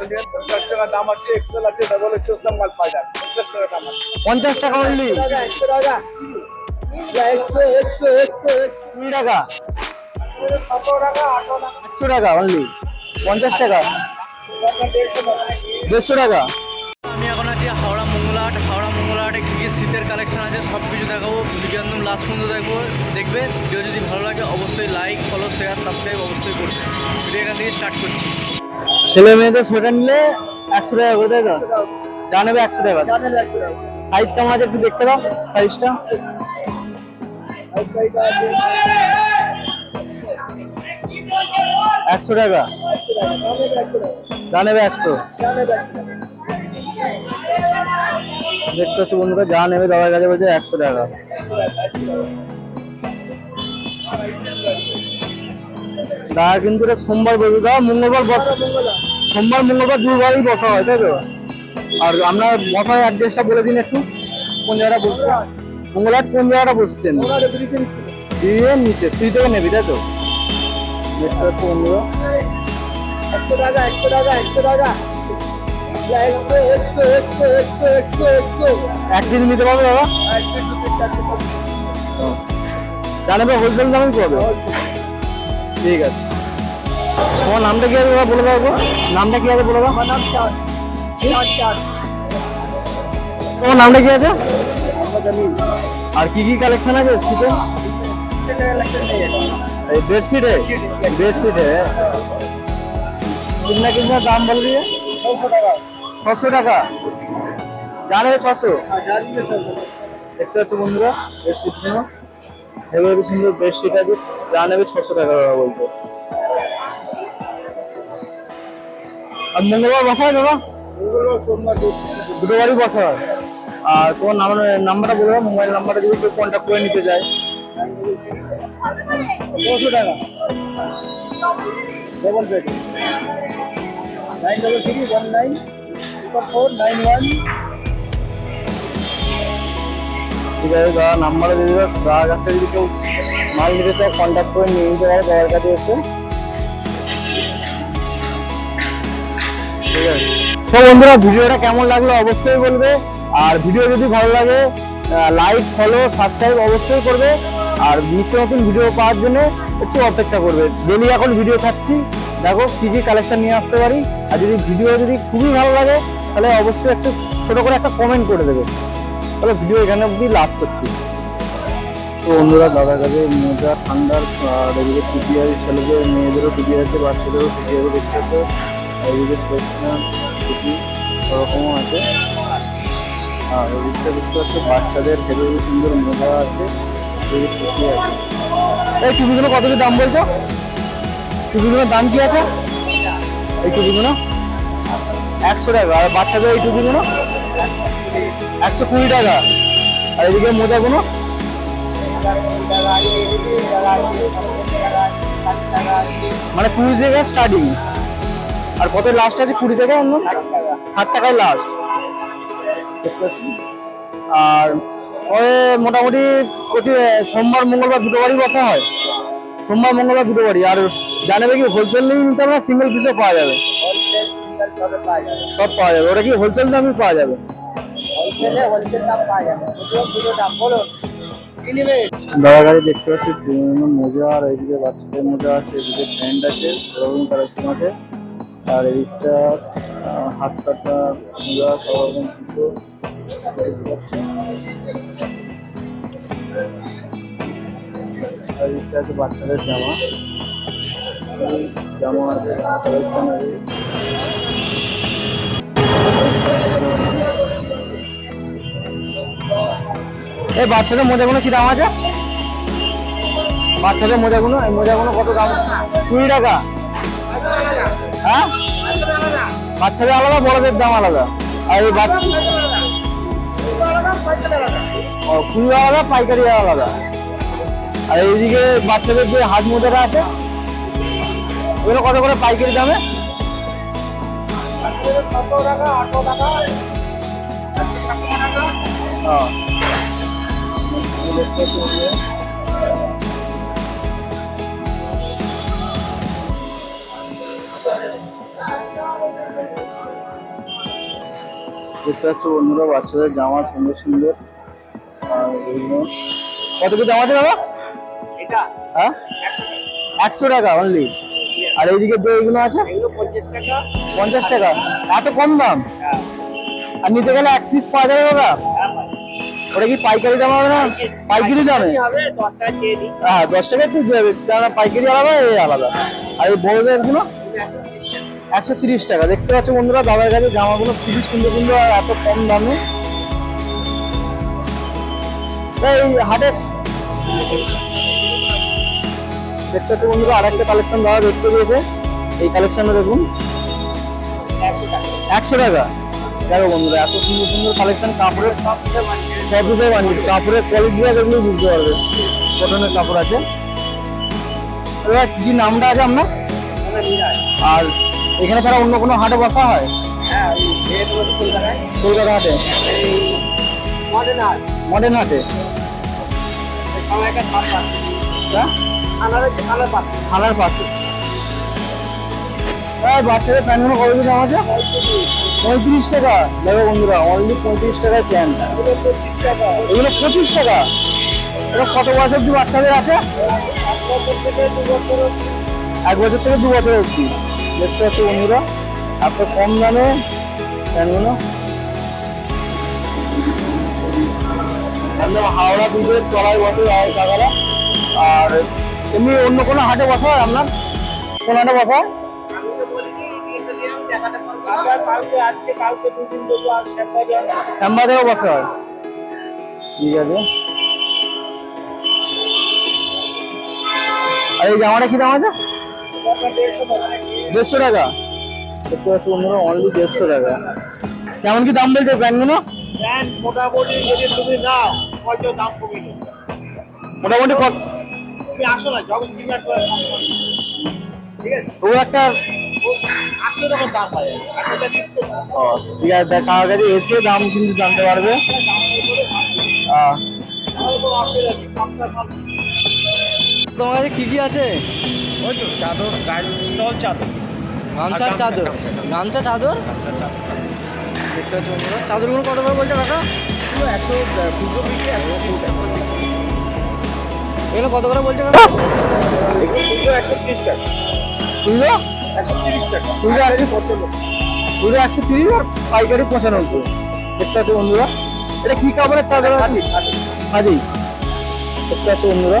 পঞ্চাশ টাকা দাম আছে পঞ্চাশ টাকা। অনলি একশো টাকা অনলি পঞ্চাশ টাকা। দেড়শো টাকা। আমি এখন আছি হাওড়া মঙ্গলাহাট। হাওড়া মঙ্গলাহাটে কী কী শীতের কালেকশন আছে সব কিছু দেখাবো। একদম লাস্ট পর্যন্ত দেখব। দেখবে। ভিডিও যদি ভালো লাগে অবশ্যই লাইক ফলো শেয়ার সাবস্ক্রাইব অবশ্যই করবে। ভিডিও এখান থেকে স্টার্ট করছি। ছেলে মেয়েদের সোয়েটার নিলে একশো টাকা করে তাই তো? যা নেবে একশো টাকা সাইজ কেমন আছে একটু দেখতে দাও সাইজটা একশো টাকা। যা নেবে একশো। দেখতে হচ্ছে বন্ধুরা যা নেবে দাদার কাছে বলছে একশো টাকা। দাদা কিন্তু এটা সোমবার বসে দাও মঙ্গলবার বসে সোমবার মঙ্গলবার দুবারই বসা হয় তাই তো? আর আমরা বসার অ্যাড্রেসটা বলে দিন একটু কোন জায়গাটা বসছে? মঙ্গলবার কোন জায়গাটা বসছেন? দিয়ে নিচে তুই থেকে নেবি তাই তো? একশো টাকা একশো টাকা একশো টাকা। এক কেজি নিতে পারবে দাদা জানাবে হোলসেল দামই পাবে। ঠিক আছে। তোমার নামটা কি আছে বলে দাও নামটা কি আছে বলে দাও? তোমার নামটা কি আছে? আর কি কি কালেকশন আছে শীতে বেডশিটে বেডশিটে बेडशीट है कितना कितना दाम बोल रही है छः सौ দেখতে পাচ্ছ বন্ধুরা বেডশিট নেব সুন্দর বেডশিট আছে। যা নেবে ছশো টাকা বলতে আর মঙ্গলবার বসা হয় দাদা দুটো বাড়ি বসা হয় আর তোমার নাম্বার নাম্বারটা বলে দাও মোবাইল নাম্বারটা যদি কেউ কন্ট্যাক্ট করে নিতে চায় টাকা? Double bed nine double three one nine four nine one ঠিক আছে দাদা নাম্বারে দিয়ে দেবো দাদার কাছ থেকে যদি কেউ মাল নিতে চায় কন্ট্যাক্ট করে নিয়ে নিতে পারে দাদার কাছে এসে। ঠিক আছে? তো বন্ধুরা, ভিডিওটা কেমন লাগল অবশ্যই বলবে। আর ভিডিও যদি ভালো লাগে লাইক ফলো সাবস্ক্রাইব অবশ্যই করবে। আর নিত্য নতুন ভিডিও পাওয়ার জন্য একটু অপেক্ষা করবে। ডেলি এখন ভিডিও ছাড়ছি। দেখো, কি কি কালেকশন নিয়ে আসতে পারি। আর যদি ভিডিও যদি খুবই ভালো লাগে, তাহলে অবশ্যই একটু ছোট করে একটা কমেন্ট করে দেবে। তাহলে ভিডিও এখানে অবধি লাস্ট করছি। তো বন্ধুরা, দাদার কাছে মোজা, ঠান্ডার আর এদিকে টুপি আছে ছেলেদের, মেয়েদেরও টুপি আছে, বাচ্চাদেরও টুপি আছে, দেখতে এদিকে ওরকমও আছে। আর এদিকটা দেখতে পাচ্ছ বাচ্চাদের হেভি সুন্দর মোজা আছে, এই টুপিগুলো কত কি দাম বলছো? টুপিগুলোর দাম কি আছে? এই টুপিগুলো একশো টাকা। আর বাচ্চাদের এই টুপিগুলো একশো কুড়ি টাকা। আর এদিকে মোজাগুলো? মানে কুড়ি থেকে স্টার্টিং। আর কত লাস্ট আছে? কুড়ি থেকে অন্য ষাট টাকায় লাস্ট আর ওই মোটামুটি প্রতি সোমবার, মঙ্গলবার দুটো বাড়ি বসা হয়। সোমবার, মঙ্গলবার দুটো বাড়ি। আর জানাবে কি হোলসেল নিতে হবে সিঙ্গেল পিসও পাওয়া যাবে। সব পাওয়া যাবে। ওটা কি হোলসেল দামই পাওয়া যাবে? দাদা গাড়ি দেখতে পাচ্ছি মোজা আর এইদিকে বাচ্চাদের মোজা আছে, এদিকে প্যান্ট আছে কালেকশন আছে। আর এইটা হাত কাটা মোজা সব রকম আর এইটা আছে বাচ্চাদের জামা। জামা আছে, কালেকশন আছে। এই বাচ্চাদের মোজাগুলো কি দাম আছে? বাচ্চাদের মোজাগুলো, এই মোজাগুলো কত দাম? কুড়ি টাকা। হ্যাঁ? বাচ্চাদের আলাদা, বড়দের দাম আলাদা। আর এই বাচ্চা ও আলাদা পাইকারি আলাদা। আর এইদিকে বাচ্চাদের যে হাত মোজাটা আছে ওগুলো কত করে পাইকারি দামে? টাকা দেখতে পাচ্ছ বন্ধুরা বাচ্চাদের জামা সুন্দর সুন্দর। কত কি দাম আছে দাদা? এটা হ্যাঁ? একশো টাকা। অনলি আর এইদিকে যে এগুলো আছে? পঞ্চাশ টাকা। এত কম দাম? হ্যাঁ। আর নিতে গেলে এক পিস পাওয়া যাবে দাদা? হ্যাঁ ওটা কি পাইকারি দাম হবে না? পাইকারি। দামে? হ্যাঁ দশ টাকা একটু দেবে পাইকারি আলাদা এই আলাদা। আর এই বড়দেরগুলো একশো তিরিশ টাকা। দেখতে পাচ্ছ বন্ধুরা দাদার কাছে জামাগুলো খুবই সুন্দর সুন্দর আর এত কম দামে। এই হাটে দেখতে পাচ্ছ বন্ধুরা, আরেকটা কালেকশন দাদা দেখতে পেয়েছে। এই কালেকশনটা দেখুন। একশো টাকা। দেখো বন্ধুরা, এত সুন্দর সুন্দর কালেকশন কাপড়ের সব বিষয় বানিয়ে, কাপড়ের কোয়ালিটিটা দেখলে বুঝতে পারবে। কটনের কাপড় আছে। কি নামটা আছে আপনার? আর এখানে ছাড়া অন্য কোনো হাটে বসা হয়? হ্যাঁ কলকাতা হাটে মডার্ন হাটে। হ্যাঁ? থানার পাশে এই বাচ্চাদের প্যান্টগুলো কত দাম আছে পঁয়ত্রিশ টাকা। দেখো বন্ধুরা অনলি পঁয়ত্রিশ টাকায় প্যান্ট। এগুলো পঁচিশ টাকা। এটা কত বয়স অব্দি বাচ্চাদের আছে? এক বছর থেকে দু বছর অবধি। দেখতে পাচ্ছ বন্ধুরা, এত কম দামে প্যান্টগুলো হাওড়া দুধের তলায় বসে হয় কাকারা। আর এমনি অন্য কোনো হাটে বসা হয় আপনার? কোন হাটে বসা হয়? শ্যামবাজারেও বসা হয়। ঠিক আছে। আর এই জামাটা কি দাম আছে? দেড়শো টাকা? দেখতে পাচ্ছি বন্ধুরা অনলি দেড়শো টাকা কেমন কি দাম বলছে প্যান্টগুলো ব্র্যান্ড মোটামুটি যদি তুমি নাও দাম কমিয়ে মোটামুটি কত? তুমি আসো না যখন ঠিক আছে ও একটা দাম এসে দাম কিন্তু জানতে পারবে। তোমার কাছে কি কি আছে? ওই তো চাদর গায়ে স্টল চাদর। গামছা আর চাদর। গামছা। চাদর? দেখতে পাচ্ছ চাদরগুলো কত করে বলছে কাকা? এগুলো একশো তিরিশ টাকা এগুলো কত করে বলছে কাকা? দুটো একশো তিরিশ টাকা। তুইলো একশো তিরিশ টাকা। তুইলো একশো তুইলো একশো তিরিশ আর পাইকারি পঁচানব্বই। দেখতে পাচ্ছ বন্ধুরা এটা কি কাপড়ের চাদর? আছে খাদি। দেখতে পাচ্ছ বন্ধুরা।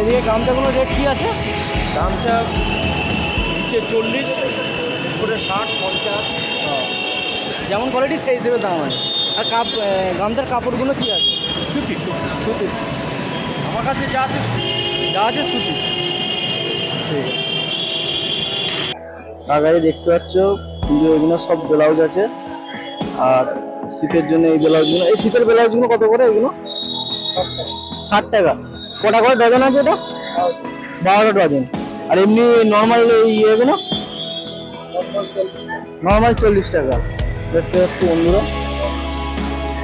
এইদিকে গামছাগুলো রেট কি আছে? গামছা নিচে চল্লিশ উপরে ষাট পঞ্চাশ। যেমন কোয়ালিটি সেই হিসেবে দাম আছে। আর কাপ গামছার কাপড়গুলো কী আছে? সুতি। সুতি। আমার কাছে যা আছে। যা আছে সুতি। ঠিক আছে। দেখতে পাচ্ছ কিন্তু এগুলো সব ব্লাউজ আছে। আর শীতের জন্য এই ব্লাউজগুলো এই শীতের ব্লাউজগুলো কত করে এগুলো? ষাট টাকা। কটা করে ডজন আছে এটা? বারোটা ডজন আর এমনি নর্মাল ইয়েগুলো নর্মাল চল্লিশ টাকা। দেখতে পাচ্ছি বন্ধুরা।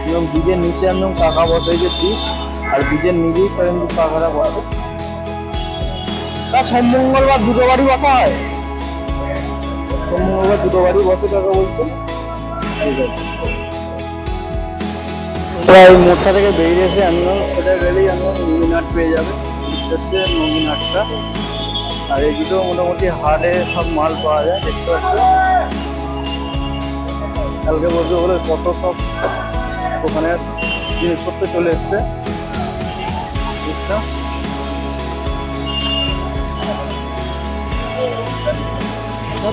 এবং বীজের নিচে একদম টাকা বসে যে বীজ। আর বীজের নিজেই কিন্তু টাকাটা বসে। তা সোম, মঙ্গলবার দুটো বাড়ি বসা হয়? সোম, মঙ্গলবার দুটো বাড়ি বসে টাকা বলছে। এই মোটটা থেকে বেরিয়ে এসে আমি সেটা গেলেই আমি হাট পেয়ে যাবে। হচ্ছে নঙ্গিন হাটটা আর এই দুটো মোটামুটি হাটে সব মাল পাওয়া যায় দেখতে পাচ্ছি কালকে বলতে বলে কত সব ওখানে জিনিসপত্র চলে এসছে?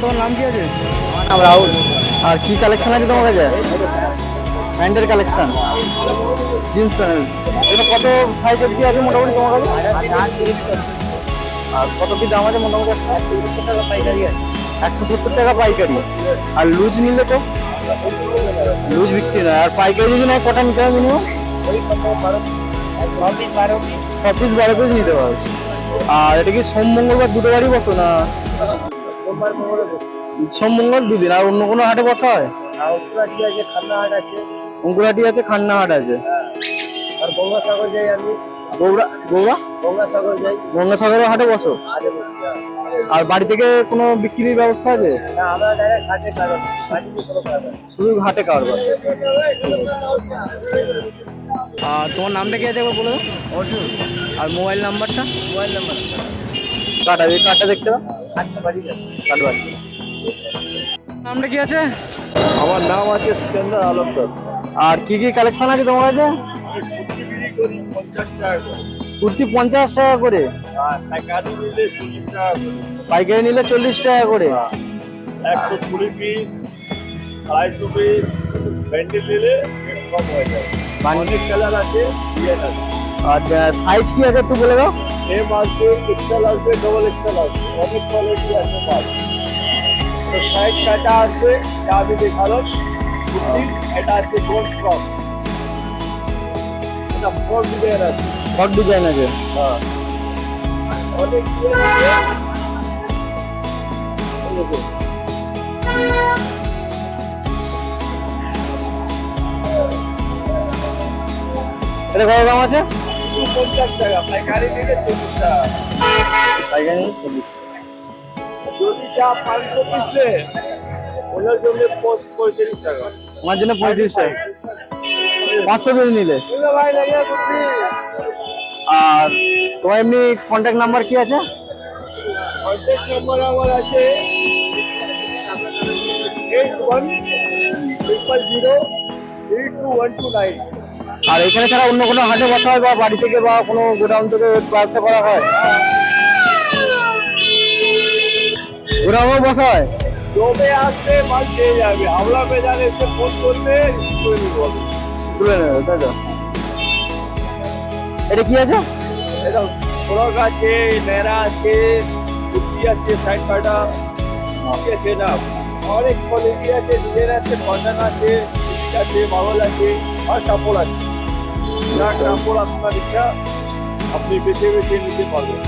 তোমার নাম কি আছে? রাহুল। আর কি কালেকশন আছে তোমার কাছে? প্যান্টের কালেকশন জিন্স প্যান্ট এটা কত সাইজ অব্দি আছে মোটামুটি তোমার কাছে? আর কত কি দাম আছে মোটামুটি? একশো সত্তর টাকা পাইকারি। আর লুজ নিলে তো? লুজ বিক্রি না। আর পাইকারি যদি নেয়, কটা নিতে হবে মিনিমাম ছ পিস বারো পিস নিতে পারবে আর এটা কি সোম মঙ্গলবার দুটো বাড়ি বসো না? সোম, মঙ্গল, দুদিন। আর অন্য কোনো হাটে বসা হয়? হাট আছে অঙ্কুরাটি আছে খান্নাহাট আছে। আর গঙ্গাসাগর যাই আমি। গৌরা গৌরা গঙ্গাসাগর যাই। গঙ্গাসাগরের হাটে বসো। আর বাড়ি থেকে কোনো বিক্রির ব্যবস্থা আছে? শুধু হাটে কারবার? আর তোমার নামটা কি আছে একবার বলে? অর্জুন। আর মোবাইল নাম্বারটা? Mobile number. কাটা এই কাটা দেখতে পাও। হাটটা বাড়ি নামটা কি আছে? আমার নাম আছে সিকান্দার আলমদার আর কি কি কালেকশন আছে তোমার কাছে? কুর্তি পঞ্চাশ টাকা করে। পাইকারি নিলে চল্লিশ টাকা করে। একশো কুড়ি পিস আড়াইশো পিস ব্যান্ডেল নিলে কম হয়ে যায় অনেক কালার আছে আর সাইজ কি আছে একটু বলে দাও। এম আসবে এক্সেল আসবে ডবল এক্সেল আসবে অনেক কোয়ালিটি আছে মাল। তো সাইজ কাটা আসবে যা আমি দেখালাম এটা আছে গোল্ড ফ্রক এটা ফ্রক ডিজাইন আছে হট ডিজাইন আছে হ্যাঁ অনেক। এটা কত দাম আছে পঞ্চাশ টাকা পাইকারি নিলে চল্লিশ টাকা পাইকারি চল্লিশ যদি চা পাঁচশো পিস ওনার জন্য পঁয়ত্রিশ টাকা। আমার জন্য পঁয়ত্রিশ টাকা। পাঁচশো পিস নিলে। আর তোমার এমনি কন্ট্যাক্ট নাম্বার কি আছে? কন্ট্যাক্ট নাম্বার আমার আছে eight one triple zero three two one two nine আর এখানে ছাড়া অন্য কোনো হাটে বসা হয় বা বাড়ি থেকে বা কোনো গোডাউন থেকে ব্যবসা করা হয়? গোডাউনও বসা হয়? জমে আসবে মাল পেয়ে যাবে। হাওড়া বাজারে এসে ফোন করবে করে নিয়ে বলবে তুলে নেবে তাই তো? এটা কি আছে? এটা ফ্রক আছে নেড়া আছে কুর্তি আছে সাইড কাটা। আছে না। অনেক কোয়ালিটি আছে ডিজাইন আছে কটন আছে আছে মাওয়াল আছে আর কাপড় আছে। যা কাপড় আপনার ইচ্ছা আপনি বেছে বেছে নিতে পারবেন।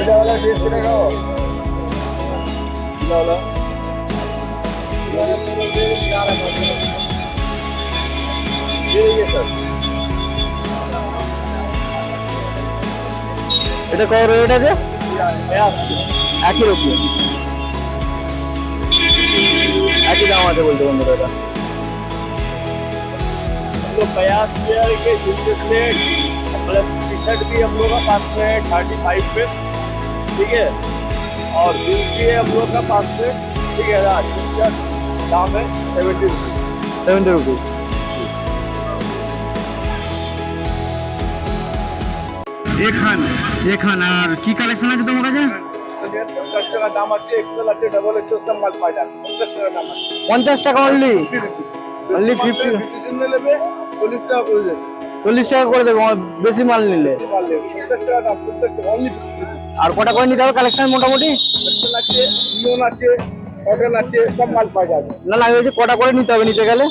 এটা হলো দেড়শো টাকা। এটা হলো ये ये सर এটা কত রেট আছে मैं आपको একই রকম একই দাম আছে বলতে বন্ধুরা এটা तो बयास पेयर के जूते सेट प्लस टी शर्ट भी हम लोग का पास में है थर्टी फाइव पे ठीक है और जींस भी है हम लोग का पास में ठीक है ना टी शर्ट दाम है सेवेंटी रुपीज সেভেন্টি রুপিস এখান এখান আর কি কালেকশন আছে তোমার কাছে পঞ্চাশ টাকা দাম আছে এক্সেল আছে ডবল এক্সেল সব মাল পাওয়া যাবে পঞ্চাশ টাকা দাম আছে পঞ্চাশ টাকা অনলি Only 50 বেশি দিন নেবে চল্লিশ টাকা করে দেবে চল্লিশ টাকা করে দেবো আমার বেশি মাল নিলে মাল নেবে পঞ্চাশ টাকা দাম পঞ্চাশ টাকা অনলি আর কটা করে নিতে হবে কালেকশন মোটামুটি? আছে ইউন আছে কটন আছে সব মাল পাওয়া যাবে। না না বলছি কটা করে নিতে হবে নিতে গেলে?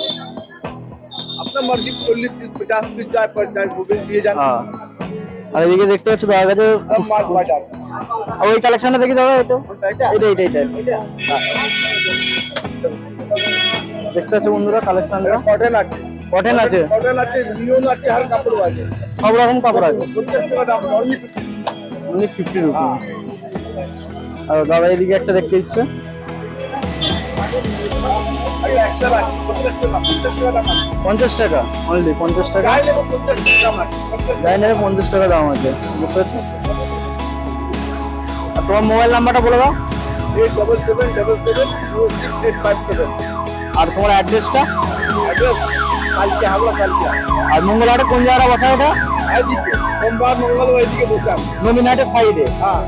আপনার চল্লিশ পিস পিস যায় দিয়ে যান। হ্যাঁ। আর এদিকে দেখতে পাচ্ছি দাদার কাছে সব মাল পাওয়া যাবে। আর ওই কালেকশনটা দেখি দাদা এটা। এটা? এটা এটা এটা। দেখতে পাচ্ছ বন্ধুরা কালেকশনটা কটন আছে। কটন আছে। কটন আছে আছে হর কাপড় আছে। সব রকম কাপড় আছে। পঞ্চাশ টাকা দাম অনলি ফিফটি রুপি আর দাদা এদিকে একটা দেখতে ইচ্ছে পঞ্চাশ টাকা অনলি পঞ্চাশ টাকা? গায়ে নেব পঞ্চাশ টাকা দাম আছে বুঝতে পারছ আর তোমার মোবাইল নাম্বারটা বলে দাও। Eight double seven double seven eight five seven আর তোমার অ্যাড্রেসটা অ্যাড্রেস কালকে হাওড়া কালকে। আর মঙ্গলহাটে কোন জায়গাটা বসা ওটা? এদিকে সোমবার মঙ্গলবার এদিকে বসে নমিনাটের সাইডে হ্যাঁ।